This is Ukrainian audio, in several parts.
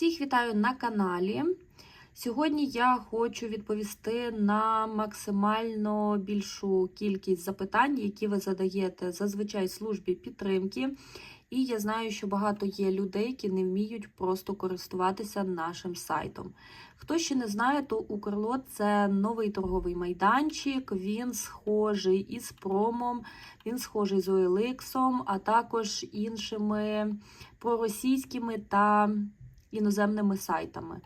Всіх вітаю на каналі. Сьогодні я хочу відповісти на максимально більшу кількість запитань, які ви задаєте зазвичай службі підтримки. І я знаю, що багато є людей, які не вміють просто користуватися нашим сайтом. Хто ще не знає, то Укрлот це новий торговий майданчик. Він схожий із промом, він схожий з OLX, а також іншими проросійськими та іноземними сайтами.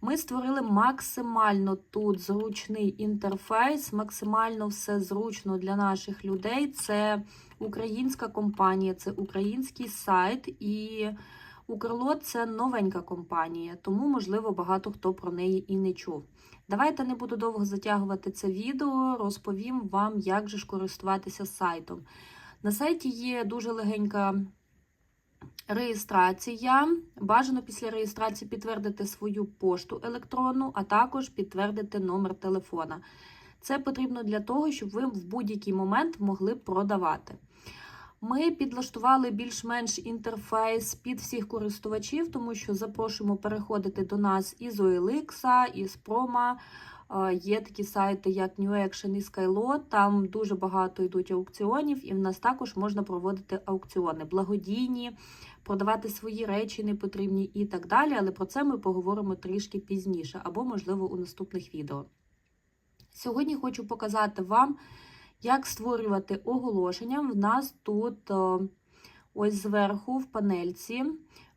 Ми створили максимально тут зручний інтерфейс, максимально все зручно для наших людей. Це українська компанія, це український сайт, і Укрлот це новенька компанія, тому, можливо, багато хто про неї і не чув. Давайте не буду довго затягувати це відео, розповім вам, як же ж користуватися сайтом. На сайті є дуже легенька реєстрація. Бажано після реєстрації підтвердити свою пошту електронну, а також підтвердити номер телефона. Це потрібно для того, щоб ви в будь-який момент могли продавати. Ми підлаштували більш-менш інтерфейс під всіх користувачів, тому що запрошуємо переходити до нас із OLX, із Promo. Є такі сайти, як New Action і Skylot, Там дуже багато йдуть аукціонів, і в нас також можна проводити аукціони, благодійні, продавати свої речі непотрібні і так далі. Але про це ми поговоримо трішки пізніше, або, можливо, у наступних відео. Сьогодні хочу показати вам, як створювати оголошення. В нас тут ось зверху в панельці.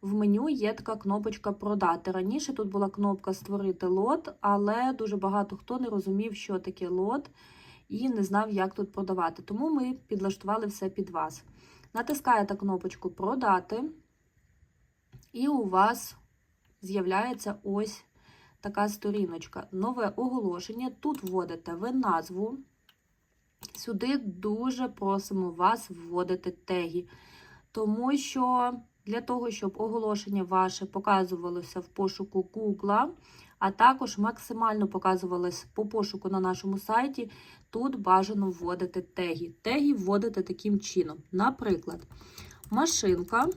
В меню є така кнопочка Продати. Раніше тут була кнопка Створити лот, але дуже багато хто не розумів, що таке лот, і не знав, як тут продавати. Тому ми підлаштували все під вас. Натискаєте кнопочку Продати, і у вас з'являється ось така сторіночка. Нове оголошення. Тут вводите ви назву. Сюди дуже просимо вас вводити теги, тому що. Для того, щоб оголошення ваше показувалося в пошуку Google, а також максимально показувалось по пошуку на нашому сайті, тут бажано вводити теги. Теги вводите таким чином. Наприклад, машинка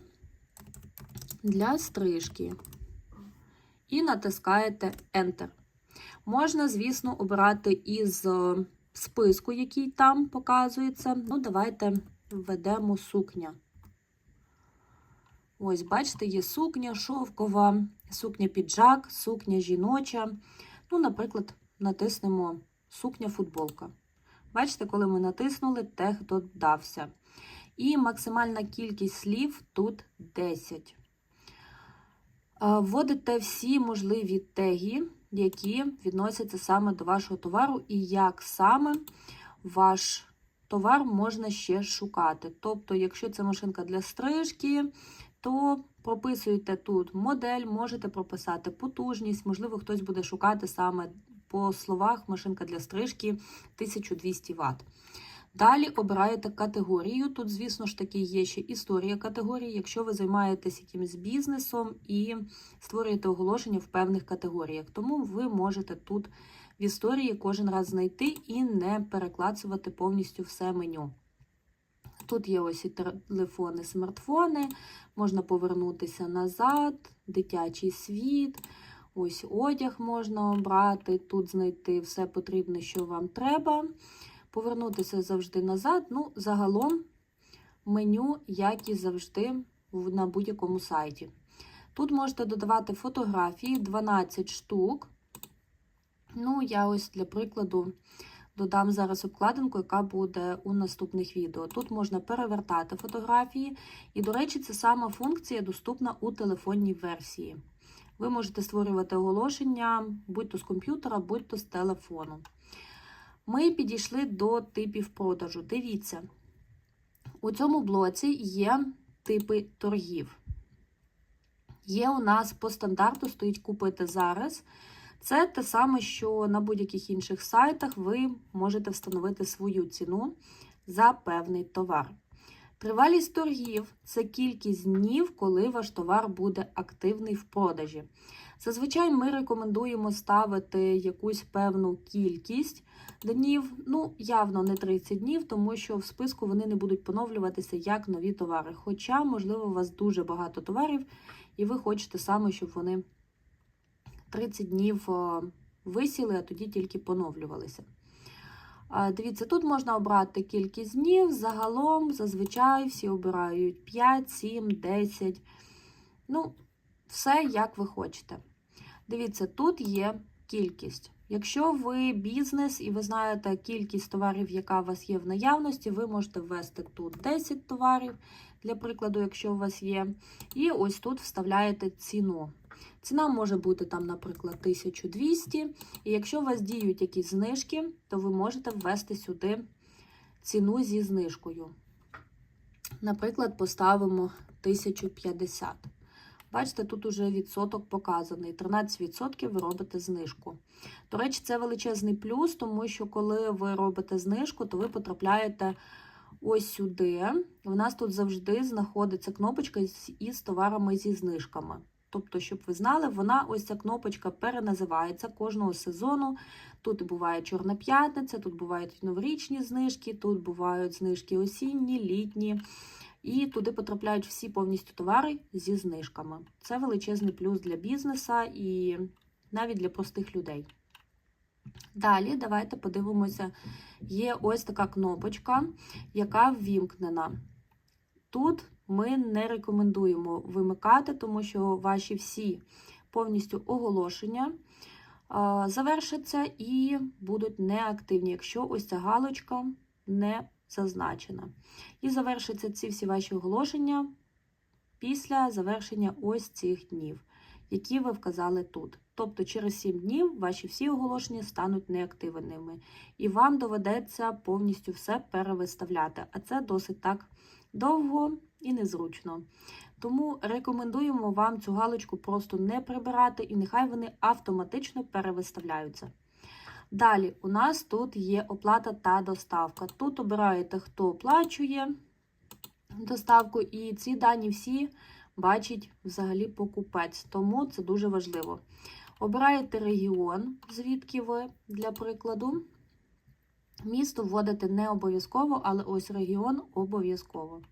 для стрижки. І натискаєте Enter. Можна, звісно, обирати із списку, який там показується. Ну, давайте введемо сукня. Ось, бачите, є сукня шовкова, сукня піджак, сукня жіноча. Ну, наприклад, натиснемо сукня-футболка. Бачите, коли ми натиснули, тег додався. І максимальна кількість слів тут 10. Вводите всі можливі теги, які відносяться саме до вашого товару, і як саме ваш товар можна ще шукати. Тобто, якщо це машинка для стрижки, то прописуєте тут модель, можете прописати потужність, можливо, хтось буде шукати саме по словах машинка для стрижки 1200 Вт. Далі обираєте категорію. Тут, звісно ж таки, є ще історія категорії, якщо ви займаєтесь якимось бізнесом і створюєте оголошення в певних категоріях. Тому ви можете тут в історії кожен раз знайти і не переклацувати повністю все меню. Тут є ось і телефони, смартфони, можна повернутися назад, дитячий світ, ось одяг можна обрати, тут знайти все потрібне, що вам треба. Повернутися завжди назад. Ну, загалом меню, як і завжди, на будь-якому сайті. Тут можете додавати фотографії 12 штук. Ну, я ось для прикладу. Додам зараз обкладинку, яка буде у наступних відео. Тут можна перевертати фотографії, і, до речі, ця сама функція доступна у телефонній версії. Ви можете створювати оголошення будь-то з комп'ютера, будь-то з телефону. Ми підійшли до типів продажу. Дивіться, у цьому блоці є типи торгів. Є у нас по стандарту стоїть купити зараз. Це те саме, що на будь-яких інших сайтах ви можете встановити свою ціну за певний товар. Тривалість торгів це кількість днів, коли ваш товар буде активний в продажі. Зазвичай ми рекомендуємо ставити якусь певну кількість днів, ну, явно не 30 днів, тому що в списку вони не будуть поновлюватися як нові товари. Хоча, можливо, у вас дуже багато товарів, і ви хочете саме, щоб вони 30 днів е, висіли, а тоді тільки поновлювалися. Дивіться, тут можна обрати кількість днів. Загалом, зазвичай всі обирають 5, 7, 10. Ну, все, як ви хочете. Дивіться, тут є кількість. Якщо ви бізнес і ви знаєте кількість товарів, яка у вас є в наявності, ви можете ввести тут 10 товарів, для прикладу, якщо у вас є. І ось тут вставляєте ціну. Ціна може бути там, наприклад, 1200. І якщо у вас діють якісь знижки, то ви можете ввести сюди ціну зі знижкою. Наприклад, поставимо 1050. Бачите, тут уже відсоток показаний. 13% ви робите знижку. До речі, це величезний плюс, тому що коли ви робите знижку, то ви потрапляєте ось сюди. У нас тут завжди знаходиться кнопочка із товарами зі знижками. Тобто, щоб ви знали, вона ось ця кнопочка переназивається кожного сезону. Тут буває Чорна п'ятниця, тут бувають новорічні знижки, тут бувають знижки осінні, літні. І туди потрапляють всі повністю товари зі знижками. Це величезний плюс для бізнеса і навіть для простих людей. Далі давайте подивимося. Є ось така кнопочка, яка ввімкнена. Тут ми не рекомендуємо вимикати, тому що ваші всі повністю оголошення завершаться і будуть неактивні, якщо ось ця галочка не зазначена. І завершаться ці всі ваші оголошення після завершення ось цих днів, які ви вказали тут. Тобто через 7 днів ваші всі оголошення стануть неактивними, і вам доведеться повністю все перевиставляти. А це досить так довго і незручно. Тому рекомендуємо вам цю галочку просто не прибирати, і нехай вони автоматично перевиставляються. Далі у нас тут є оплата та доставка. Тут обираєте, хто оплачує доставку, і ці дані всі бачить взагалі покупець, тому це дуже важливо. Обираєте регіон, звідки ви, для прикладу. Місто вводити не обов'язково, але ось регіон обов'язково.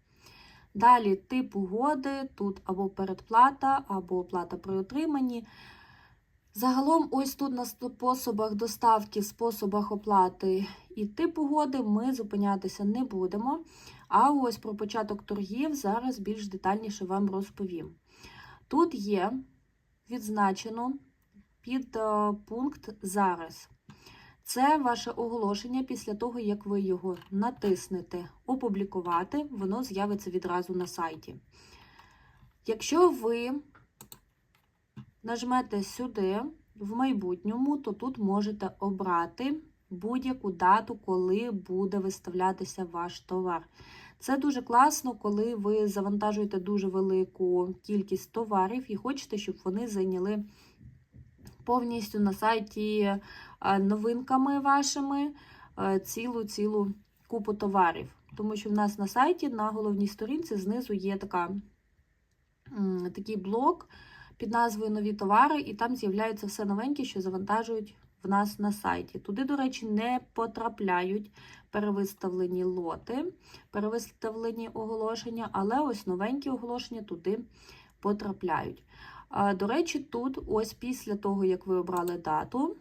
Далі тип угоди, тут або передплата, або оплата при отриманні. Загалом, ось тут на способах доставки, способах оплати і тип угоди ми зупинятися не будемо. А ось про початок торгів зараз більш детальніше вам розповім. Тут є відзначено під е, пункт зараз. Це ваше оголошення після того, як ви його натиснете Опублікувати, воно з'явиться відразу на сайті. Якщо ви нажмете сюди в майбутньому, то тут можете обрати будь-яку дату, коли буде виставлятися ваш товар. Це дуже класно, коли ви завантажуєте дуже велику кількість товарів і хочете, щоб вони зайняли повністю на сайті новинками вашими цілу-цілу купу товарів. Тому що в нас на сайті на головній сторінці знизу є така, такий блок під назвою Нові товари, і там з'являються все новеньке, що завантажують в нас на сайті. Туди, до речі, не потрапляють перевиставлені лоти, перевиставлені оголошення, але ось новенькі оголошення туди потрапляють. До речі, тут, ось після того, як ви обрали дату,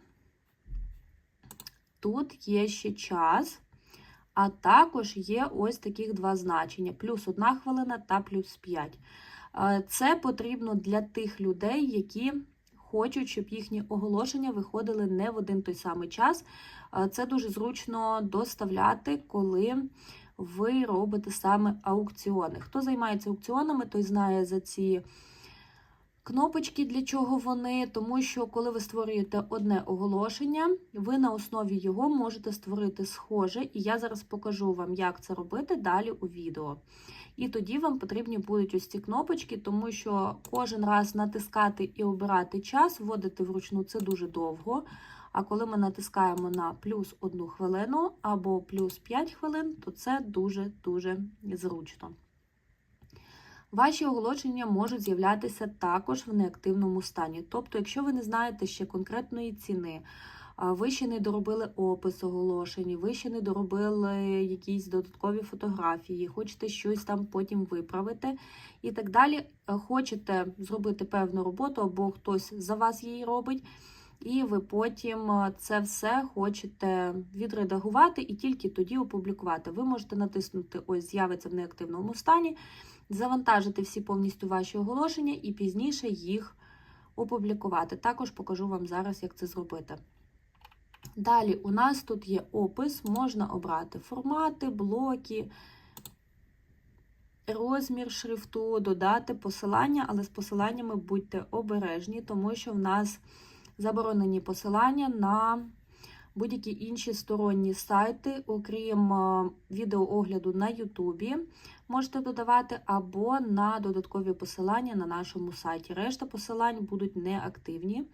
тут є ще час, а також є ось таких два значення: плюс 1 хвилина та плюс 5. Це потрібно для тих людей, які хочуть, щоб їхні оголошення виходили не в один той самий час. Це дуже зручно доставляти, коли ви робите саме аукціони. Хто займається аукціонами, той знає за ці кнопочки, для чого вони, тому що коли ви створюєте одне оголошення, ви на основі його можете створити схоже, і я зараз покажу вам, як це робити далі у відео. І тоді вам потрібні будуть ось ці кнопочки, тому що кожен раз натискати і обирати час, вводити вручну це дуже довго. А коли ми натискаємо на плюс 1 хвилину або плюс 5 хвилин, то це дуже-дуже зручно. Ваші оголошення можуть з'являтися також в неактивному стані. Тобто, якщо ви не знаєте ще конкретної ціни, ви ще не доробили опис оголошень, ви ще не доробили якісь додаткові фотографії, хочете щось там потім виправити і так далі. Е, Хочете зробити певну роботу, або хтось за вас її робить. І ви потім е, це все хочете відредагувати і тільки тоді опублікувати. Ви можете натиснути Ось з'явиться в неактивному стані, завантажити всі повністю ваші оголошення і пізніше їх опублікувати. Також покажу вам зараз, як це зробити. Далі у нас тут є опис, можна обрати формати, блоки, розмір шрифту, додати посилання, але з посиланнями будьте обережні, тому що в нас заборонені посилання на будь-які інші сторонні сайти, окрім е, відеоогляду на Ютубі, можете додавати, або на додаткові посилання на нашому сайті. Решта посилань будуть неактивні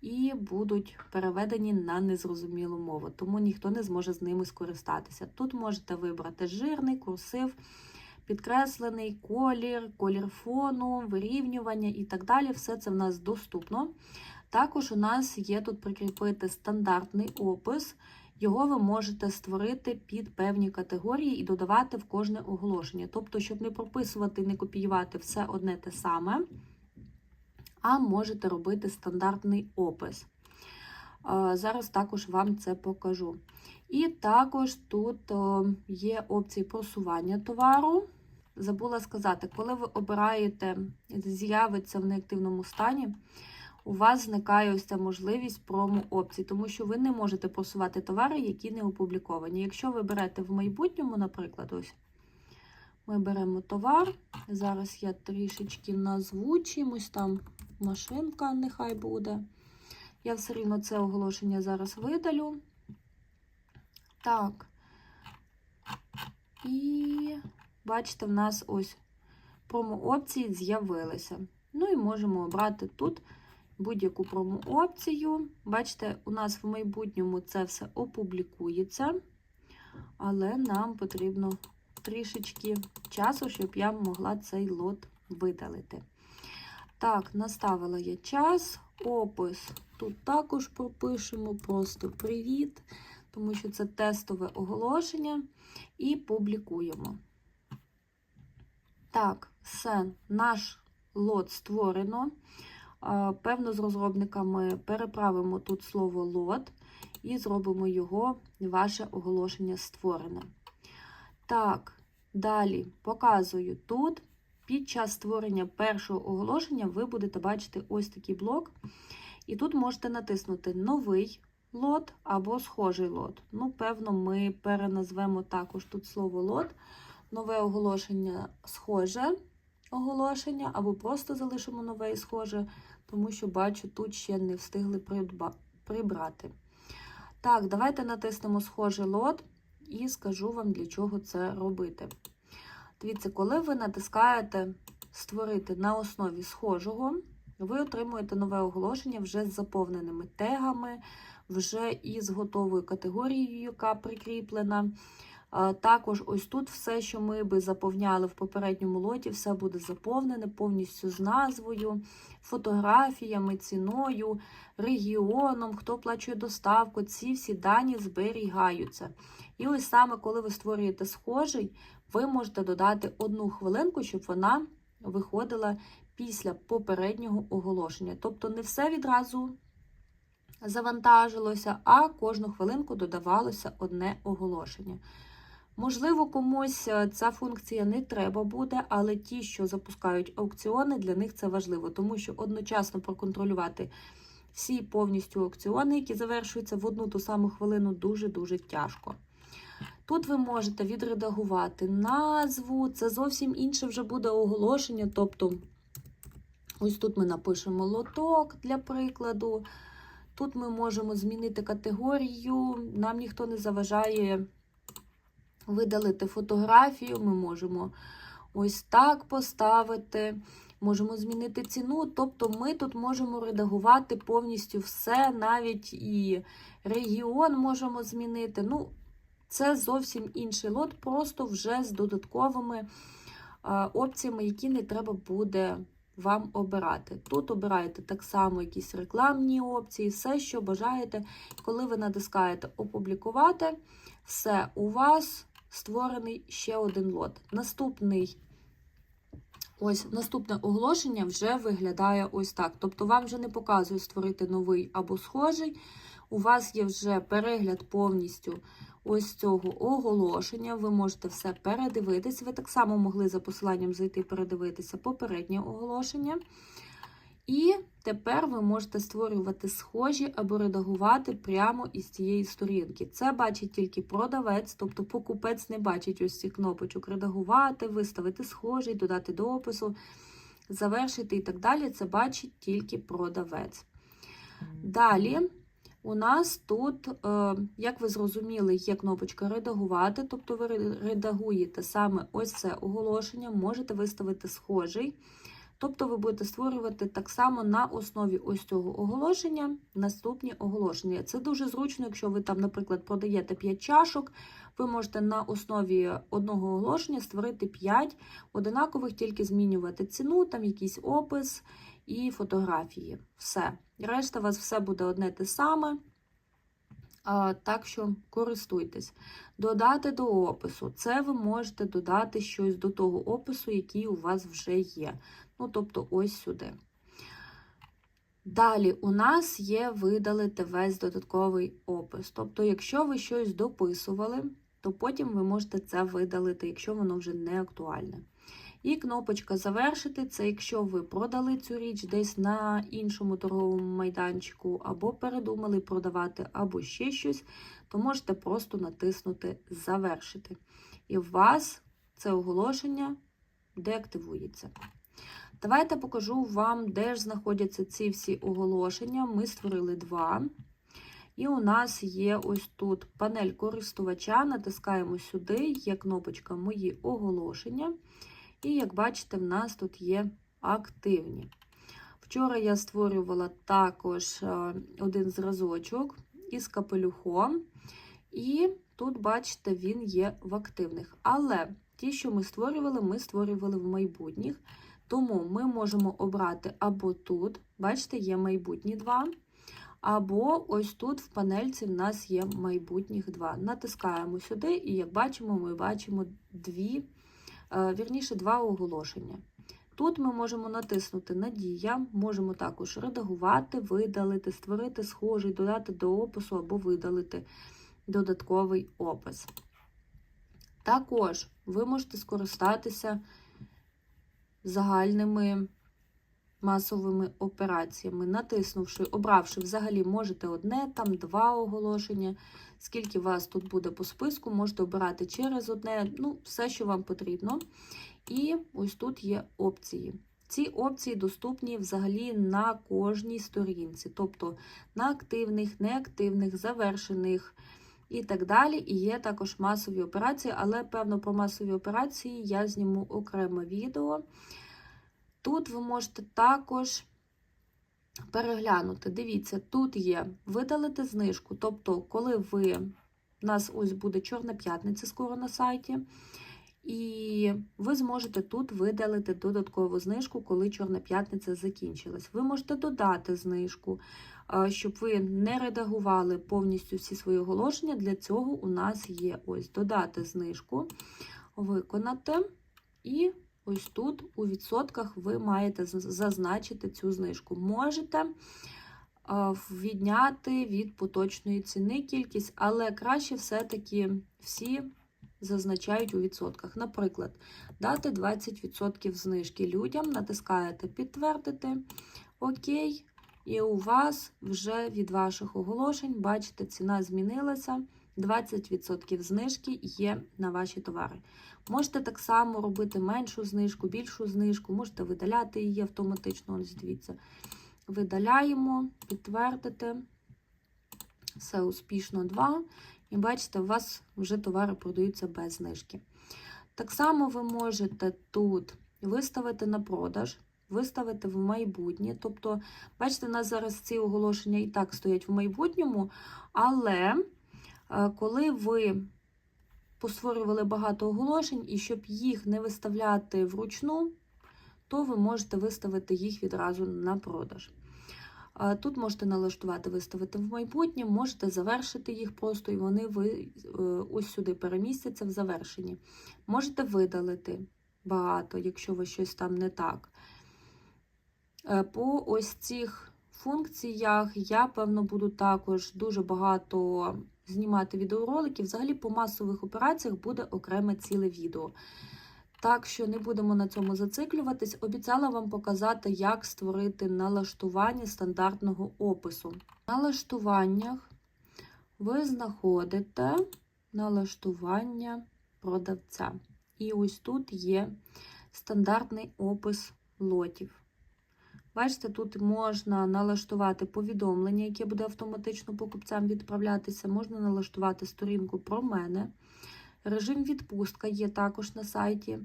і будуть переведені на незрозумілу мову, тому ніхто не зможе з ними скористатися. Тут можете вибрати жирний, курсив, підкреслений колір, колір фону, вирівнювання і так далі. Все це в нас доступно. Також у нас є тут прикріпити стандартний опис. Його ви можете створити під певні категорії і додавати в кожне оголошення. Тобто, щоб не прописувати, не копіювати все одне те саме, а можете робити стандартний опис. Е, Зараз також вам це покажу. І також тут є опції просування товару. Забула сказати, коли ви обираєте, з'явиться в неактивному стані, у вас зникає ось ця можливість промо-опцій, тому що ви не можете просувати товари, які не опубліковані. Якщо ви берете в майбутньому, наприклад, ось ми беремо товар. Зараз я трішечки назву чимось там машинка, нехай буде. Я все рівно це оголошення зараз видалю. Так. І бачите, в нас ось промо-опції з'явилися. Ну і можемо обрати тут будь-яку промо-опцію. Бачите, у нас в майбутньому це все опублікується, але нам потрібно трішечки часу, щоб я могла цей лот видалити. Так, наставила я час, опис тут також пропишемо, просто привіт, тому що це тестове оголошення, і публікуємо. Так, все, наш лот створено. Певно, з розробниками переправимо тут слово лот і зробимо його, ваше оголошення створене. Так, далі показую тут. Під час створення першого оголошення ви будете бачити ось такий блок. І тут можете натиснути Новий лот або схожий лот. Ну, певно, ми переназвемо також тут слово лот. Нове оголошення схоже оголошення, або просто залишимо нове і схоже, тому що бачу, тут ще не встигли прибрати. Так, давайте натиснемо схожий лот і скажу вам, для чого це робити. Дивіться, коли ви натискаєте Створити на основі схожого, ви отримуєте нове оголошення вже з заповненими тегами, вже із готовою категорією, яка прикріплена. Також ось тут все, що ми би заповняли в попередньому лоті, все буде заповнене повністю з назвою, фотографіями, ціною, регіоном, хто плачує доставку. Ці всі дані зберігаються. І ось саме, коли ви створюєте схожий, ви можете додати одну хвилинку, щоб вона виходила після попереднього оголошення. Тобто не все відразу завантажилося, а кожну хвилинку додавалося одне оголошення. Можливо, комусь е, ця функція не треба буде, але ті, що запускають аукціони, для них це важливо, тому що одночасно проконтролювати всі повністю аукціони, які завершуються в одну ту саму хвилину, дуже-дуже тяжко. Тут ви можете відредагувати назву, це зовсім інше вже буде оголошення. Тобто, ось тут ми напишемо лоток для прикладу. Тут ми можемо змінити категорію, нам ніхто не заважає видалити фотографію, ми можемо ось так поставити, можемо змінити ціну. Тобто ми тут можемо редагувати повністю все, навіть і регіон можемо змінити. Ну, це зовсім інший лот, просто вже з додатковими опціями, які не треба буде вам обирати. Тут обираєте так само якісь рекламні опції, все, що бажаєте. Коли ви натискаєте Опублікувати, все, у вас створений ще один лот. Наступний. Ось наступне оголошення вже виглядає ось так. Тобто, вам вже не показує створити новий або схожий. У вас є вже перегляд повністю ось цього оголошення. Ви можете все передивитись. Ви так само могли за посиланням зайти передивитися попереднє оголошення. І тепер ви можете створювати схожі або редагувати прямо із цієї сторінки. Це бачить тільки продавець, тобто покупець не бачить ось ці кнопочок редагувати, виставити схожий, додати до опису, завершити і так далі. Це бачить тільки продавець. Далі. У нас тут, е, як ви зрозуміли, є кнопочка редагувати, тобто ви редагуєте саме ось це оголошення, можете виставити схожий. Тобто ви будете створювати так само на основі ось цього оголошення наступні оголошення. Це дуже зручно, якщо ви там, наприклад, продаєте 5 чашок, ви можете на основі одного оголошення створити 5 одинакових, тільки змінювати ціну, там якийсь опис і фотографії. Все. Решта у вас все буде одне те саме. Так що користуйтесь. Додати до опису. Це ви можете додати щось до того опису, який у вас вже є. Ну, тобто, ось сюди. Далі у нас є видалити весь додатковий опис. Тобто, якщо ви щось дописували, то потім ви можете це видалити, якщо воно вже не актуальне. І кнопочка Завершити це якщо ви продали цю річ десь на іншому торговому майданчику, або передумали продавати, або ще щось, то можете просто натиснути Завершити. І у вас це оголошення деактивується. Давайте покажу вам, де ж знаходяться ці всі оголошення. Ми створили два. І у нас є ось тут панель користувача. Натискаємо сюди, є кнопочка Мої оголошення. І, як бачите, в нас тут є активні. Вчора я створювала також е, один зразочок із капелюхом. І тут, бачите, він є в активних. Але ті, що ми створювали, ми створювали в майбутніх. Тому ми можемо обрати або тут, бачите, є майбутні два. Або ось тут в панельці в нас є майбутніх два. Натискаємо сюди, і, як бачимо, ми бачимо дві, е, вірніше, два оголошення. Тут ми можемо натиснути Надія, можемо також редагувати, видалити, створити схожий, додати до опису або видалити додатковий опис. Також ви можете скористатися загальними масовими операціями, натиснувши, обравши взагалі, можете одне, там два оголошення. Скільки вас тут буде по списку, можете обирати через одне, ну, все, що вам потрібно. І ось тут є опції. Ці опції доступні взагалі на кожній сторінці, тобто на активних, неактивних, завершених і так далі. І є також масові операції, але, певно, про масові операції я зніму окреме відео. Тут ви можете також переглянути. Дивіться, тут є видалити знижку. Тобто, коли ви, у нас ось буде Чорна п'ятниця скоро на сайті. І ви зможете тут видалити додаткову знижку, коли Чорна п'ятниця закінчилась. Ви можете додати знижку, щоб ви не редагували повністю всі свої оголошення. Для цього у нас є ось додати знижку, виконати. І ось тут у відсотках ви маєте зазначити цю знижку. Можете відняти від поточної ціни кількість, але краще все-таки всі зазначають у відсотках. Наприклад, дати 20% знижки людям, натискаєте підтвердити, Окей, і у вас вже від ваших оголошень, бачите, ціна змінилася. 20% знижки є на ваші товари. Можете так само робити меншу знижку, більшу знижку, можете видаляти її автоматично. Ось дивіться. Видаляємо, підтвердити. Все успішно 2. І бачите, у вас вже товари продаються без знижки. Так само ви можете тут виставити на продаж, виставити в майбутнє. Тобто, бачите, у нас зараз ці оголошення і так стоять в майбутньому, але е, коли ви постворювали багато оголошень, і щоб їх не виставляти вручну, то ви можете виставити їх відразу на продаж. Тут можете налаштувати, виставити в майбутнє, можете завершити їх просто, і вони ви е, ось сюди перемістяться в завершенні. Можете видалити багато, якщо ви щось там не так. Е, По ось цих функціях я, певно, буду також дуже багато знімати відеороликів. Взагалі, по масових операціях буде окреме ціле відео. Так що не будемо на цьому зациклюватись. Обіцяла вам показати, як створити налаштування стандартного опису. В налаштуваннях ви знаходите налаштування продавця. І ось тут є стандартний опис лотів. Бачите, тут можна налаштувати повідомлення, яке буде автоматично покупцям відправлятися. Можна налаштувати сторінку про мене. Режим відпустка є також на сайті.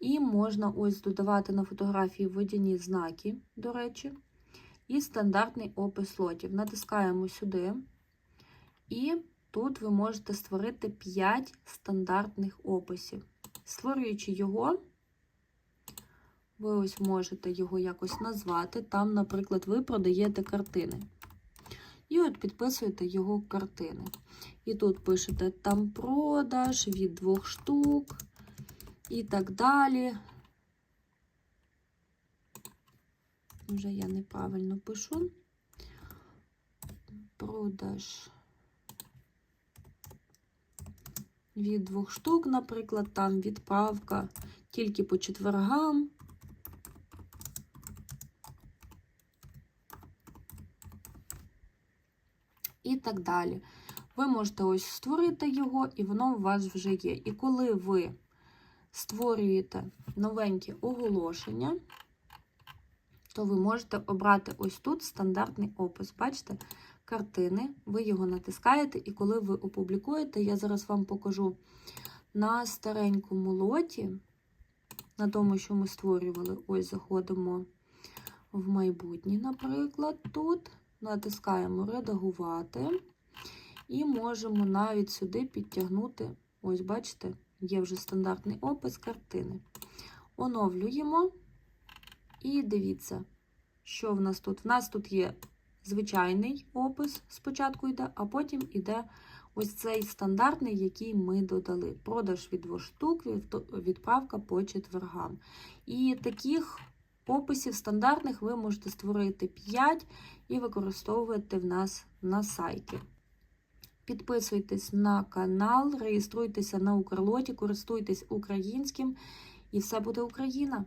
І можна ось додавати на фотографії водяні знаки, до речі, і стандартний опис лотів. Натискаємо сюди. І тут ви можете створити 5 стандартних описів. Створюючи його, ви ось можете його якось назвати. Там, наприклад, ви продаєте картини. І от підписуєте його картини. І тут пишете там продаж від двох штук і так далі. Вже я неправильно пишу. Продаж від двох штук, наприклад, там відправка тільки по четвергам. І так далі. Ви можете ось створити його, і воно у вас вже є. І коли ви створюєте новенькі оголошення, то ви можете обрати ось тут стандартний опис. Бачите, картини, ви його натискаєте, і коли ви опублікуєте, я зараз вам покажу на старенькому лоті, на тому, що ми створювали, ось заходимо в майбутнє, наприклад, тут натискаємо редагувати. І можемо навіть сюди підтягнути, ось, бачите, є вже стандартний опис картини. Оновлюємо. І дивіться, що в нас тут. В нас тут є звичайний опис, спочатку йде, а потім йде ось цей стандартний, який ми додали. Продаж від двох штук, відправка по четвергам. І таких описів стандартних ви можете створити 5 і використовувати в нас на сайті. Підписуйтесь на канал, реєструйтеся на Укрлоті, користуйтесь українським, і все буде Україна!